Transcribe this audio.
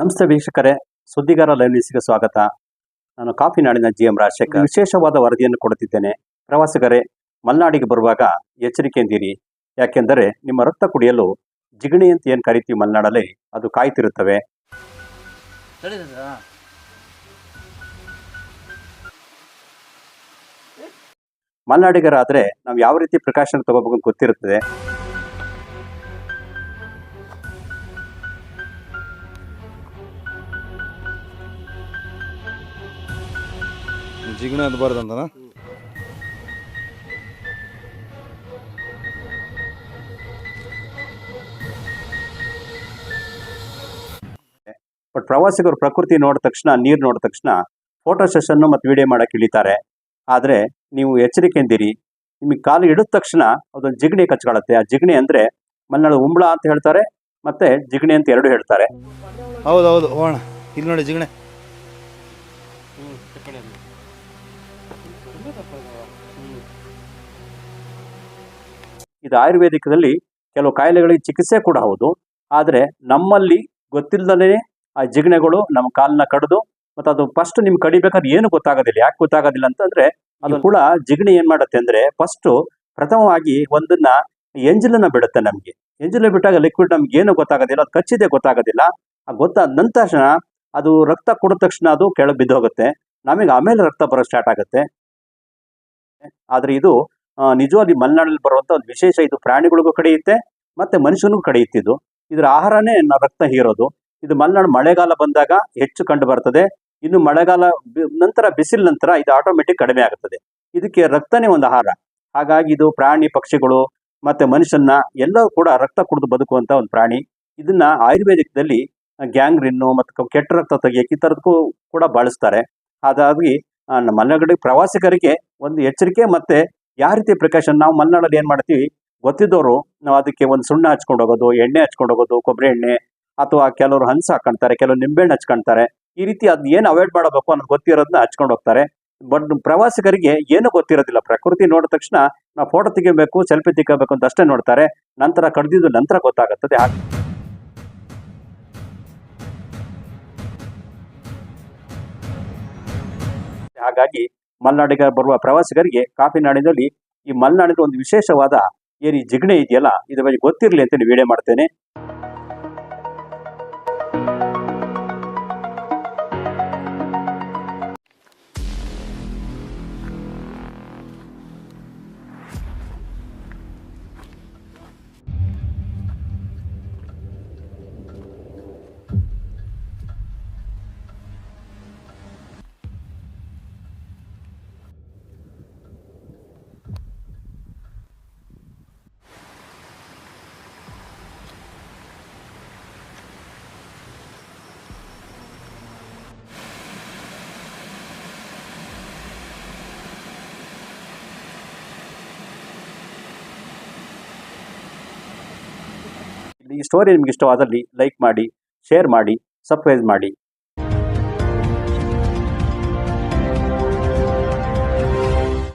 ನಮಸ್ತೆ ವೀಕ್ಷಕರೇ ಸುದ್ದಿಗಾರ ಲೈವ್ ನ್ಯೂಸ್ಗೆ ಸ್ವಾಗತ. ನಾನು ಕಾಫಿ ನಾಡಿನ ಜಿ ಎಂ ರಾಜಶೇಖರ್ ವಿಶೇಷವಾದ ವರದಿಯನ್ನು ಕೊಡುತ್ತಿದ್ದೇನೆ. ಪ್ರವಾಸಿಗರೇ ಮಲೆನಾಡಿಗೆ ಬರುವಾಗ ಎಚ್ಚರಿಕೆಯಿಂದಿರಿ ಯಾಕೆಂದರೆ ನಿಮ್ಮ ರಕ್ತ ಕುಡಿಯಲು ಜಿಗಣಿ ಅಂತ ಏನು ಕರಿತೀವಿ ಮಲೆನಾಡಲ್ಲಿ ಅದು ಕಾಯ್ತಿರುತ್ತವೆ. ಮಲ್ನಾಡಿಗರಾದರೆ ನಾವು ಯಾವ ರೀತಿ ಪ್ರಿಕಾಷನ್ ತಗೋಬೇಕು ಅಂತ ಗೊತ್ತಿರುತ್ತದೆ. ಜಿಗಣೆ ಅನ್ಬಾರ್ದಂತನ ಬಟ್ ಪ್ರವಾಸಿಗರು ಪ್ರಕೃತಿ ನೋಡಿದ ತಕ್ಷಣ ನೀರು ನೋಡಿದ ತಕ್ಷಣ ಫೋಟೋ ಸೆಷನ್ನು ಮತ್ತು ವಿಡಿಯೋ ಮಾಡಕ್ಕೆ ಇಳಿತಾರೆ. ಆದರೆ ನೀವು ಎಚ್ಚರಿಕೆಯಿಂದಿರಿ ನಿಮಗೆ ಕಾಲು ಇಡಿದ ತಕ್ಷಣ ಅದೊಂದು ಜಿಗಣಿ ಕಚ್ಕೊಳತ್ತೆ ಆ ಜಿಗಣಿ ಅಂದರೆ ಮಲೆನಾಡು ಉಂಬಳ ಅಂತ ಹೇಳ್ತಾರೆ ಮತ್ತೆ ಜಿಗಣಿ ಅಂತ ಎರಡು ಹೇಳ್ತಾರೆ. ಹೌದು ಹೌದು ಹೋಣ ಇಲ್ಲಿ ನೋಡಿ ಜಿಗಣೆ. ಇದು ಆಯುರ್ವೇದಿಕದಲ್ಲಿ ಕೆಲವು ಕಾಯಿಲೆಗಳಿಗೆ ಚಿಕಿತ್ಸೆ ಕೂಡ ಹೌದು. ಆದರೆ ನಮ್ಮಲ್ಲಿ ಗೊತ್ತಿಲ್ಲದೇ ಆ ಜಿಗಣೆಗಳು ನಮ್ಮ ಕಾಲನ್ನ ಕಡಿದು ಮತ್ತು ಅದು ಫಸ್ಟ್ ನಿಮ್ಗೆ ಕಡಿಬೇಕಾದ್ರೆ ಏನು ಗೊತ್ತಾಗೋದಿಲ್ಲ. ಯಾಕೆ ಗೊತ್ತಾಗೋದಿಲ್ಲ ಅಂತಂದ್ರೆ ಅದು ಕೂಡ ಜಿಗಣಿ ಏನು ಮಾಡುತ್ತೆ ಅಂದ್ರೆ ಫಸ್ಟು ಪ್ರಥಮವಾಗಿ ಒಂದನ್ನ ಎಂಜಲನ್ನ ಬಿಡುತ್ತೆ ನಮಗೆ. ಎಂಜಲ ಬಿಟ್ಟಾಗ ಲಿಕ್ವಿಡ್ ನಮ್ಗೆ ಏನು ಗೊತ್ತಾಗೋದಿಲ್ಲ ಅದು ಕಚ್ಚಿದೆ ಗೊತ್ತಾಗೋದಿಲ್ಲ. ಆ ಗೊತ್ತಾದ ನಂತರ ಅದು ರಕ್ತ ಕೊಡಿದ ತಕ್ಷಣ ಅದು ಕೆಳಗೆ ಬಿದ್ದೋಗುತ್ತೆ. ನಮಗೆ ಆಮೇಲೆ ರಕ್ತ ಬರೋಕ್ಕೆ ಸ್ಟಾರ್ಟ್ ಆಗುತ್ತೆ. ಆದರೆ ಇದು ನಿಜವಾಗಿ ಮಲೆನಾಡಲ್ಲಿ ಬರುವಂಥ ಒಂದು ವಿಶೇಷ ಇದು ಪ್ರಾಣಿಗಳಿಗೂ ಕಡಿಯುತ್ತೆ, ಮತ್ತು ಮನುಷ್ಯನಿಗೂ ಕಡಿಯುತ್ತಿದ್ದು ಇದರ ಆಹಾರನೇ ರಕ್ತ ಹೀರೋದು. ಇದು ಮಲೆನಾಡು ಮಳೆಗಾಲ ಬಂದಾಗ ಹೆಚ್ಚು ಕಂಡು ಬರ್ತದೆ. ಇನ್ನು ಮಳೆಗಾಲ ನಂತರ ಬಿಸಿಲು ನಂತರ ಇದು ಆಟೋಮೆಟಿಕ್ ಕಡಿಮೆ ಆಗುತ್ತದೆ. ಇದಕ್ಕೆ ರಕ್ತನೇ ಒಂದು ಆಹಾರ. ಹಾಗಾಗಿ ಇದು ಪ್ರಾಣಿ ಪಕ್ಷಿಗಳು ಮತ್ತು ಮನುಷ್ಯನ ಎಲ್ಲರೂ ಕೂಡ ರಕ್ತ ಕುಡಿದು ಬದುಕುವಂಥ ಒಂದು ಪ್ರಾಣಿ. ಇದನ್ನ ಆಯುರ್ವೇದಿಕದಲ್ಲಿ ಗ್ಯಾಂಗ್ರಿನ್ನು ಮತ್ತು ಕೆಟ್ಟ ರಕ್ತ ತೆಗಿಯೋಕೆ ಈ ಥರದಕ್ಕೂ ಕೂಡ ಬಳಸ್ತಾರೆ. ಹಾಗಾಗಿ ನಮ್ಮ ಮಲೆನಾಡು ಪ್ರವಾಸಿಗರಿಗೆ ಒಂದು ಎಚ್ಚರಿಕೆ ಮತ್ತೆ ಯಾವ ರೀತಿ ಪ್ರಿಕಾಷನ್ ನಾವು ಮಲೆನಾಡಲ್ಲಿ ಏನು ಮಾಡ್ತೀವಿ? ಗೊತ್ತಿದ್ದವರು ನಾವು ಅದಕ್ಕೆ ಒಂದು ಸುಣ್ಣ ಹಚ್ಕೊಂಡು ಹೋಗೋದು, ಎಣ್ಣೆ ಹಚ್ಕೊಂಡು ಹೋಗೋದು, ಕೊಬ್ಬರಿ ಎಣ್ಣೆ ಅಥವಾ ಕೆಲವರು ಹಂಸ ಹಾಕೊಂತಾರೆ, ಕೆಲವರು ನಿಂಬೆಹಣ್ಣು ಹಚ್ಕೊಂತಾರೆ. ಈ ರೀತಿ ಅದ್ ಏನು ಅವಾಯ್ಡ್ ಮಾಡಬೇಕು ಅನ್ನೋದು ಗೊತ್ತಿರೋದನ್ನ ಹಚ್ಕೊಂಡು ಹೋಗ್ತಾರೆ. ಬಟ್ ಪ್ರವಾಸಿಗರಿಗೆ ಏನು ಗೊತ್ತಿರೋದಿಲ್ಲ. ಪ್ರಕೃತಿ ನೋಡಿದ ತಕ್ಷಣ ನಾವು ಫೋಟೋ ತೆಗಿಬೇಕು ಸೆಲ್ಫಿ ತೆಗಿಬೇಕು ಅಂತ ಅಷ್ಟೇ ನೋಡ್ತಾರೆ. ನಂತರ ಕಡ್ದಿದ್ದು ನಂತರ ಗೊತ್ತಾಗುತ್ತದೆ. ಹಾಗಾಗಿ ಮಲೆನಾಡಿಗೆ ಬರುವ ಪ್ರವಾಸಿಗರಿಗೆ ಕಾಫಿ ನಾಡಿನಲ್ಲಿ ಈ ಮಲೆನಾಡಿನ ಒಂದು ವಿಶೇಷವಾದ ಏನು ಈ ಜಿಗಣೆ ಇದೆಯಲ್ಲ, ಇದ್ರ ಬಗ್ಗೆ ಗೊತ್ತಿರಲಿ ಅಂತ ವಿಡಿಯೋ ಮಾಡ್ತೇನೆ. ಈ ಸ್ಟೋರಿ ನಿಮ್ಗೆ ಇಷ್ಟವಾದಲ್ಲಿ ಲೈಕ್ ಮಾಡಿ ಶೇರ್ ಮಾಡಿ ಸಬ್ಸ್ಕ್ರೈಬ್ ಮಾಡಿ.